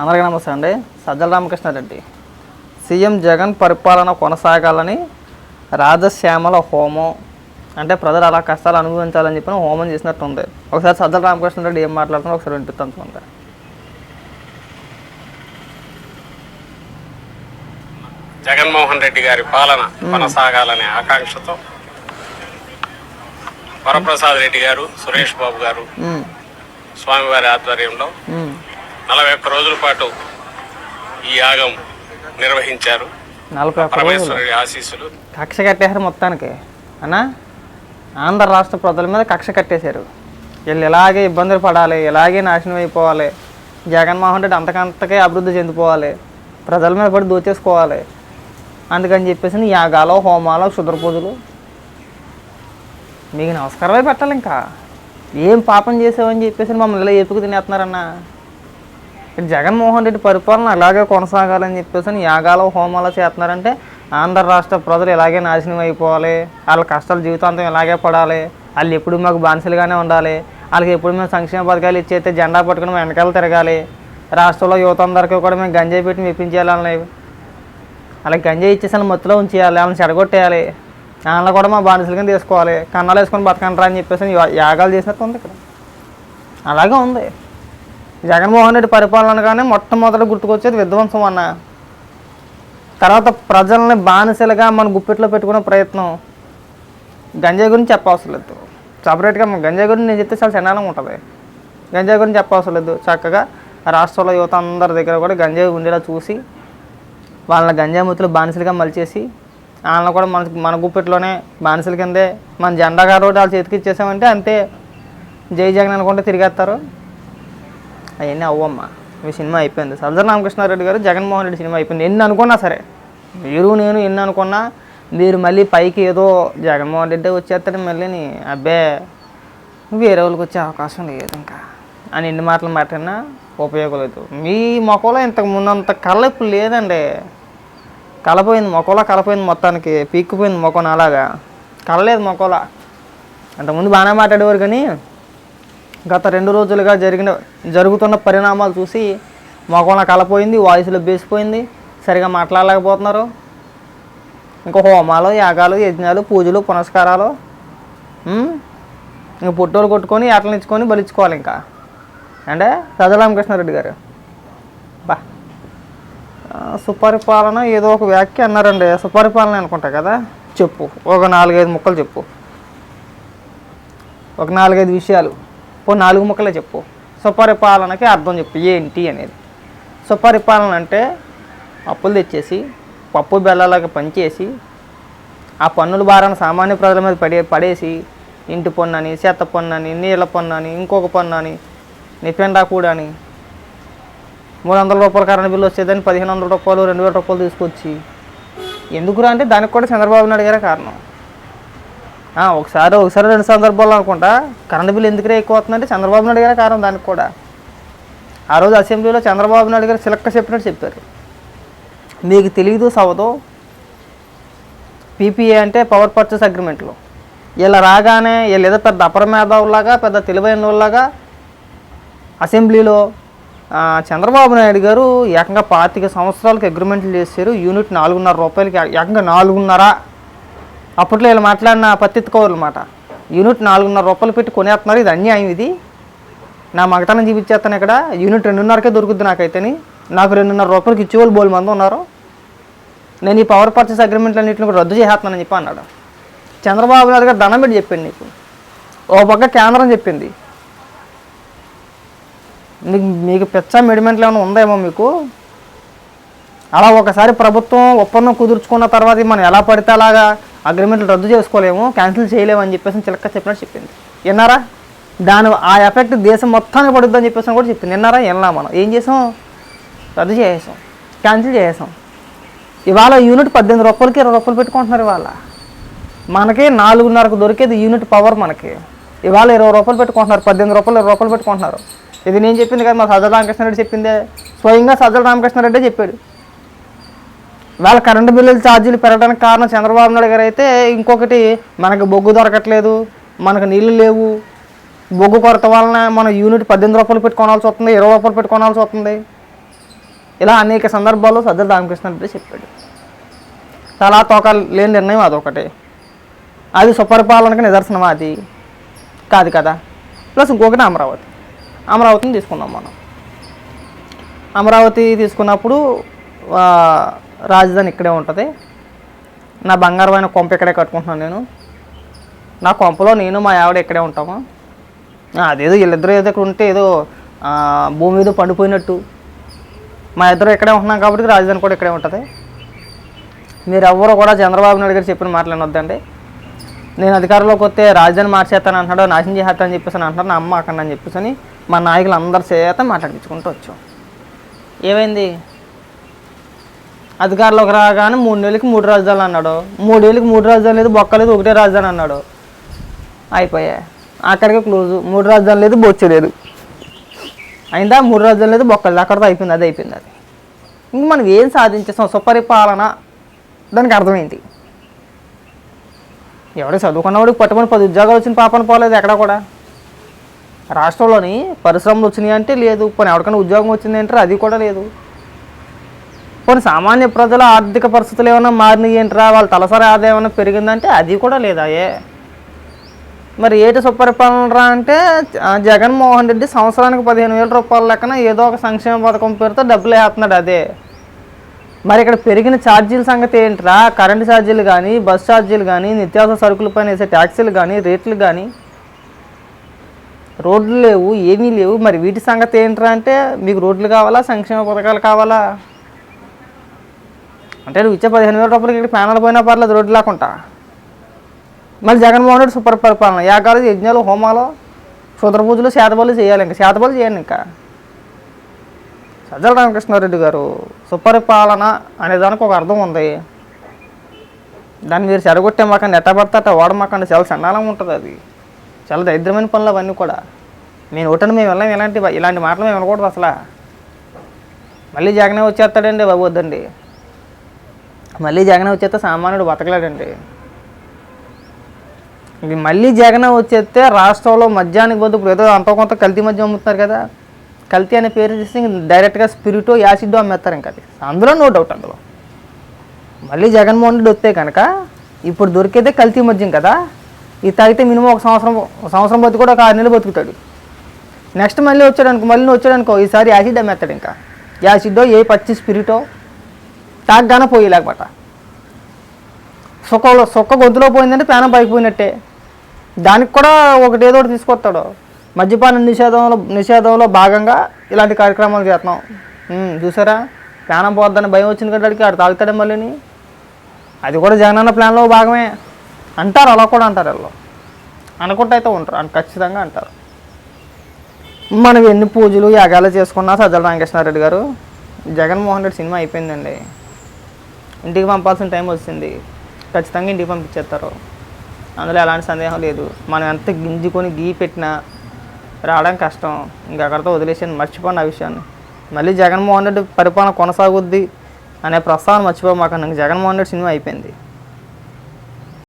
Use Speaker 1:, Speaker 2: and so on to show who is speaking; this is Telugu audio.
Speaker 1: అందరికీ నమస్తే అండి. సజ్జల రామకృష్ణారెడ్డి. సీఎం జగన్ పరిపాలన కొనసాగాలని రాజశ్యామల హోమం అంటే ప్రజలు అలా కష్టాలు అనుభవించాలని చెప్పిన హోమం చేసినట్టు ఉంది ఒకసారి సజ్జల రామకృష్ణారెడ్డి ఏం మాట్లాడుతున్నా ఒకసారి వినిపిస్తాను చూడండి.
Speaker 2: జగన్మోహన్ రెడ్డి గారి పాలన కొనసాగాలనే ఆకాంక్షతో వరప్రసాద్ రెడ్డి గారు సురేష్ బాబు గారు స్వామివారి ఆధ్వర్యంలో నలభై ఒక్క రోజుల పాటు ఈ యాగం నిర్వహించారు.
Speaker 1: నలభై ఒక్క రోజులు.
Speaker 2: పరమేశ్వరుడి ఆశీస్సులు.
Speaker 1: కక్ష కట్టేశారు మొత్తానికి. అన్నా? ఆంధ్ర రాష్ట్ర ప్రజల మీద కక్ష కట్టేశారు. వీళ్ళు ఇలాగే ఇబ్బందులు పడాలి ఇలాగే నాశనం అయిపోవాలి జగన్మోహన్ రెడ్డి అంతకంతకే అభివృద్ధి చెందిపోవాలి ప్రజల మీద పడి దోచేసుకోవాలి అందుకని చెప్పేసి యాగాలు హోమాలు క్షుద్ర పూజలు. మీకు నమస్కారమే పెట్టాలి ఇంకా. ఏం పాపం చేసావని చెప్పేసి మమ్మల్ని ఇలా ఎప్పుకు తినేస్తున్నారన్నా? జగన్మోహన్ రెడ్డి పరిపాలన అలాగే కొనసాగాలని చెప్పేసి యాగాలు హోమాలు చేస్తున్నారంటే ఆంధ్ర రాష్ట్ర ప్రజలు ఇలాగే నాశనం అయిపోవాలి. వాళ్ళ కష్టాలు జీవితాంతం ఇలాగే పడాలి. వాళ్ళు ఎప్పుడు మాకు బానిసలుగానే ఉండాలి. వాళ్ళకి ఎప్పుడు మేము సంక్షేమ పథకాలు ఇచ్చేస్తే జెండా పట్టుకుని మేము వెనకాల తిరగాలి. రాష్ట్రంలో యువత అందరికీ కూడా మేము గంజాయి పెట్టి మెప్పించేయాలి వాళ్ళని అలాగే గంజాయి ఇచ్చేసాను మత్తులో ఉంచేయాలి. వాళ్ళని చెడగొట్టేయాలి. వాళ్ళని కూడా మా బానిసలుగా తీసుకోవాలి. కన్నాలు వేసుకొని బతకంటారా అని చెప్పేసి యా- యాగాలు చేసినట్టు ఉంది ఇక్కడ. అలాగే ఉంది. జగన్మోహన్ రెడ్డి పరిపాలనగానే మొట్టమొదటి గుర్తుకొచ్చేది విధ్వంసం అన్న. తర్వాత ప్రజల్ని బానిసలుగా మన గుప్పిట్లో పెట్టుకునే ప్రయత్నం. గంజాయి గురించి చెప్పవసరం లేదు. సపరేట్గా గంజాయి గురించి నేను చెప్తే చాలా చండాలంగా ఉంటుంది. గంజాయి గురించి చెప్పవసరం లేదు. చక్కగా రాష్ట్రంలో యువత అందరి దగ్గర కూడా గంజాయి ఉండేలా చూసి వాళ్ళని గంజాయి ముత్తులు బానిసలుగా మలిచేసి వాళ్ళని కూడా మన మన గుప్పెట్లోనే బానిసల కిందే మన జెండా గారు వాళ్ళు చేతికి ఇచ్చేసామంటే అంతే. జై జగన్ అనుకుంటే తిరిగేస్తారు. అవన్నీ అవ్వమ్మ. మీ సినిమా అయిపోయింది. సజ్జన రామకృష్ణారెడ్డి గారు జగన్మోహన్ రెడ్డి సినిమా అయిపోయింది. ఎన్ని అనుకున్నా సరే మీరు నేను ఎన్ని అనుకున్నా మీరు మళ్ళీ పైకి ఏదో జగన్మోహన్ రెడ్డి వచ్చేస్తాడు మళ్ళీ అబ్బే వేరే వాళ్ళకి వచ్చే అవకాశం లేదు ఇంకా. అని ఎన్ని మాటలు మాట్లాడినా ఉపయోగం లేదు. మీ మొక్కలో ఇంతకు ముందంత కళ ఇప్పుడు లేదండి. కలపోయింది మొక్కలో కలపోయింది మొత్తానికి పీక్కుపోయింది మొక్కను అలాగా కలలేదు మొక్కలో అంతకుముందు బాగానే మాట్లాడేవారు కానీ గత రెండు రోజులుగా జరిగిన జరుగుతున్న పరిణామాలు చూసి మొఖంలో కలపోయింది వాయిస్లో బేసిపోయింది సరిగా మాట్లాడలేకపోతున్నారు. ఇంకా హోమాలు యాగాలు యజ్ఞాలు పూజలు పునస్కారాలు ఇంక పుట్టోలు కొట్టుకొని ఏటలు ఇచ్చుకొని బలిచ్చుకోవాలి ఇంకా. అంటే రాజరామకృష్ణారెడ్డి గారు. బా. సుపరిపాలన ఏదో ఒక వ్యాఖ్య అన్నారండి. సుపరిపాలన అనుకుంటా కదా. చెప్పు. ఒక నాలుగైదు ముక్కలు చెప్పు. ఒక నాలుగైదు విషయాలు. ఓ నాలుగు ముక్కలే చెప్పు. స్వపరిపాలనకి అర్థం చెప్పు ఏంటి అనేది. స్వపరిపాలన అంటే అప్పులు తెచ్చేసి పప్పు బెల్లాలకు పనిచేసి ఆ పన్నుల భారాన్ని సామాన్య ప్రజల మీద పడే పడేసి ఇంటి పన్ను అని చెత్త పన్ను అని నీళ్ళ పన్ను అని ఇంకొక పన్ను అని నిపెండా కూడా అని మూడు వందల రూపాయల కరెంట్ బిల్లు వచ్చేదని పదిహేను వందల రూపాయలు రెండు వేల రూపాయలు తీసుకొచ్చి ఎందుకురా అంటే దానికి కూడా చంద్రబాబు నాయుడు గారే కారణం. ఒకసారి ఒకసారి రెండు సందర్భాల్లో అనుకుంటా. కరెంట్ బిల్లు ఎందుకు ఎక్కువ అవుతుందంటే చంద్రబాబు నాయుడు గారే కారణం దానికి కూడా. ఆ రోజు అసెంబ్లీలో చంద్రబాబు నాయుడు గారు చిలక్క చెప్పినట్టు చెప్పారు. మీకు తెలియదు సవదు పీపీఏ అంటే పవర్ పర్చేస్ అగ్రిమెంట్లు ఇలా రాగానే వీళ్ళు ఏదో పెద్ద అపరమేధావులాగా పెద్ద తెలివైన వాళ్ళలాగా అసెంబ్లీలో చంద్రబాబు నాయుడు గారు ఏకంగా పాతిక సంవత్సరాలకు అగ్రిమెంట్లు చేశారు. యూనిట్ నాలుగున్నర రూపాయలకి ఏకంగా నాలుగున్నర అప్పట్లో వీళ్ళు మాట్లాడిన పత్తిత్తుకోవాలి మాట. యూనిట్ నాలుగున్నర రూపాయలు పెట్టి కొనేస్తున్నారు. ఇది అన్యాయం ఇది. నా మగతనం చూపించేస్తాను ఇక్కడ. యూనిట్ రెండున్నరకే దొరుకుద్ది నాకైతేని. నాకు రెండున్నర రూపాయలకి ఇచ్చేవాళ్ళు బోల్ మంది ఉన్నారు. నేను ఈ పవర్ పర్చేస్ అగ్రిమెంట్లు అన్నింటిని కూడా రద్దు చేసేస్తున్నానని చెప్పి అన్నాడు. చంద్రబాబు నాయుడు గారు దండం పెట్టి చెప్పింది నీకు. ఓ పక్క కేంద్రం చెప్పింది. మీకు మీకు పిచ్చ మెడిమెంట్లు ఏమైనా ఉందేమో మీకు? అలా ఒకసారి ప్రభుత్వం ఒప్పందం కుదుర్చుకున్న తర్వాత మనం ఎలా పడితే అలాగా? అగ్రిమెంట్లు రద్దు చేసుకోలేము క్యాన్సిల్ చేయలేము అని చెప్పేసి చిలక్క చెప్పినట్టు చెప్పింది. విన్నారా? దాని ఆ ఎఫెక్ట్ దేశం మొత్తానికి పడుద్ది అని చెప్పేసి కూడా చెప్పింది. విన్నారా? విన్నా మనం. ఏం చేసాం? రద్దు చేసేసాం. క్యాన్సిల్ చేసేసాం. ఇవాళ యూనిట్ పద్దెనిమిది రూపాయలకి ఇరవై రూపాయలు పెట్టుకుంటున్నారు ఇవాళ. మనకి నాలుగున్నరకు దొరికేది యూనిట్ పవర్ మనకి. ఇవాళ ఇరవై రూపాయలు పెట్టుకుంటున్నారు పద్దెనిమిది రూపాయలు ఇరవై రూపాయలు పెట్టుకుంటున్నారు. ఇది నేను చెప్పింది కదా మా సజ్జల రామకృష్ణారెడ్డి చెప్పిందే. స్వయంగా సజ్జల రామకృష్ణారెడ్డి చెప్పాడు. వాళ్ళ కరెంటు బిల్లుల ఛార్జీలు పెరగడానికి కారణం చంద్రబాబు నాయుడు గారు అయితే ఇంకొకటి మనకు బొగ్గు దొరకట్లేదు మనకు నీళ్ళు లేవు. బొగ్గు కొరత వలన మన యూనిట్ పద్దెనిమిది రూపాయలు పెట్టుకోవాల్సి వస్తుంది ఇరవై రూపాయలు పెట్టుకోవాల్సి వస్తుంది. ఇలా అనేక సందర్భాల్లో సజ్జల రామకృష్ణారెడ్డి చెప్పాడు. చాలా తోక లేని నిర్ణయం అదొకటి. అది సుపరిపాలనకు నిదర్శనం అది. కాదు కదా. ప్లస్ ఇంకొకటి అమరావతి. అమరావతిని తీసుకున్నాం మనం. అమరావతి తీసుకున్నప్పుడు రాజధాని ఇక్కడే ఉంటుంది. నా బంగారమైన కొంప ఇక్కడే కట్టుకుంటున్నాను నేను. నా కొంపలో నేను మా ఆవిడ ఇక్కడే ఉంటాము. అదేదో వీళ్ళిద్దరూ ఏదో ఇక్కడ ఉంటే ఏదో భూమి ఏదో పండిపోయినట్టు. మా ఇద్దరు ఇక్కడే ఉంటున్నాం కాబట్టి రాజధాని కూడా ఇక్కడే ఉంటుంది. మీరు ఎవ్వరూ కూడా చంద్రబాబు నాయుడు గారు చెప్పిన మాటలు వినొద్దండి. నేను అధికారంలోకి వస్తే రాజధాని మార్చేస్తాను అంటున్నాడు నాశనం చేసేస్తాను అని చెప్పేసి అని అంటున్నాడు నా అమ్మ అక్కడ అని చెప్పేసి మా నాయకులు అందరి చేత మాట్లాడించుకుంటూ వచ్చాం. ఏమైంది? అధికారులకు రాగానే మూడు నెలలకి మూడు రాజధానులు అన్నాడు. మూడు మూడేళ్ళకి మూడు రాజధాని లేదు బొక్క లేదు ఒకటే రాజధాని అన్నాడు. అయిపోయా. అక్కడికి క్లోజ్. మూడు రాజధాని లేదు బొచ్చు లేదు. అయిందా? మూడు రాజ్యాలు లేదు బొక్క లేదు. అక్కడితో అయిపోయింది అది అయిపోయింది అది. ఇంక మనం ఏం సాధించేస్తాం సుపరిపాలన. దానికి అర్థమైంది. ఎవడో చదువుకున్నవాడికి పట్టుకొని పది ఉద్యోగాలు వచ్చిన పాపన పోలేదు ఎక్కడ కూడా. రాష్ట్రంలోని పరిశ్రమలు వచ్చినాయి అంటే లేదు పోనీ ఎవరికైనా ఉద్యోగం వచ్చింది అంటారు అది కూడా లేదు. పోనీ సామాన్య ప్రజల ఆర్థిక పరిస్థితులు ఏమైనా మారినాయి ఏంట్రా? వాళ్ళ తలసరి ఆదాయం ఏమైనా పెరిగిందంటే అది కూడా లేదా ఏ? మరి ఏటి సుపరిపాలన రా అంటే జగన్మోహన్ రెడ్డి సంవత్సరానికి పదిహేను వేల రూపాయల లెక్కన ఏదో ఒక సంక్షేమ పథకం పేరుతో డబ్బులు వేస్తున్నాడు అదే. మరి ఇక్కడ పెరిగిన ఛార్జీల సంగతి ఏంట్రా? కరెంటు ఛార్జీలు కానీ బస్ ఛార్జీలు కానీ నిత్యావసర సరుకులపైన వేసే ట్యాక్సీలు కానీ రేట్లు కానీ రోడ్లు లేవు ఏమీ లేవు. మరి వీటి సంగతి ఏంట్రా అంటే మీకు రోడ్లు కావాలా? సంక్షేమ పథకాలు కావాలా? అంటే నువ్వు ఇచ్చే పదిహేను వేల రూపాయలకి ఇక్కడ ప్యానల్ పోయినా పర్లేదు రోడ్డు లేకుండా. మళ్ళీ జగన్మోహన్ రెడ్డి సూపర్ పరిపాలన. యాగాలు యజ్ఞాలు హోమాలు క్షుద్ర పూజలు శాతబలు చేయాలి ఇంకా. శాతబలు చేయండి ఇంకా. సజ్జల రామకృష్ణారెడ్డి గారు సుపరిపాలన అనే దానికి ఒక అర్థం ఉంది. దాన్ని మీరు చెరగొట్టే మాకండి ఎట్ట పడితే అట్ట ఓడమాకండి చాలా చండాలంగా ఉంటుంది అది. చాలా దరిద్రమైన పనులు అవన్నీ కూడా. నేను ఒకటని మేము వెళ్ళాం ఇలాంటి ఇలాంటి మాటలు మేము వినకూడదు అసలు. మళ్ళీ జగనే వచ్చేస్తాడండి బాబు వద్దండి. మళ్ళీ జగన్ వచ్చేస్తే సామాన్యుడు బతకలేడండి. ఇది మళ్ళీ జగన్ వచ్చేస్తే రాష్ట్రంలో మద్యానికి బదులు ఇప్పుడు ఏదో అంత కొంత కల్తీ మద్యం అమ్ముతున్నారు కదా. కల్తీ అనే పేరు చేసి డైరెక్ట్గా స్పిరిటో యాసిడో అమ్మేస్తారు ఇంకా అది. అందులో నో డౌట్ అందులో. మళ్ళీ జగన్మోహన్ రెడ్డి వస్తే కనుక ఇప్పుడు దొరికేదే కల్తీ మద్యం కదా. ఇది తాగితే మినిమం ఒక సంవత్సరం సంవత్సరం బతి కూడా ఒక ఆరు నెలలు బతుకుతాడు. నెక్స్ట్ మళ్ళీ వచ్చాడు అనుకో మళ్ళీ వచ్చాడు అనుకో ఈసారి యాసిడ్ అమ్మేస్తాడు ఇంకా. యాసిడో ఏ పచ్చి స్పిరిటో తాగ్గానే పోయి లేకపోతే సుఖంలో సుఖ గొంతులో పోయిందంటే ప్రాణం పైకిపోయినట్టే దానికి కూడా ఒకటి ఏదో ఒకటి తీసుకొస్తాడు. మద్యపాన నిషేధంలో నిషేధంలో భాగంగా ఇలాంటి కార్యక్రమాలు చేస్తున్నాం. చూసారా? ప్రాణం పోద్దని భయం వచ్చింది కాబట్టి ఆడు తాగుతాడే మళ్ళీని. అది కూడా జగనన్న ప్లాన్లో భాగమే. అంటారు అలా కూడా అంటారు వాళ్ళు. అనుకుంటూ అయితే ఉంటారు. అని ఖచ్చితంగా అంటారు. మనం ఎన్ని పూజలు యాగాలు చేసుకున్నా సజ్జల రామకృష్ణారెడ్డి గారు జగన్మోహన్ రెడ్డి సినిమా అయిపోయిందండి. ఇంటికి పంపాల్సిన టైం వచ్చింది. ఖచ్చితంగా ఇంటికి పంపించేస్తారు. అందులో ఎలాంటి సందేహం లేదు. మనం ఎంత గింజుకొని గీ పెట్టినా రావడం కష్టం. ఇంకా అక్కడితో వదిలేసాను మర్చిపోండి ఆ విషయాన్ని. మళ్ళీ జగన్మోహన్ రెడ్డి పరిపాలన కొనసాగుద్ది అనే ప్రస్తావన మర్చిపో మాకు జగన్మోహన్ రెడ్డి సినిమా అయిపోయింది.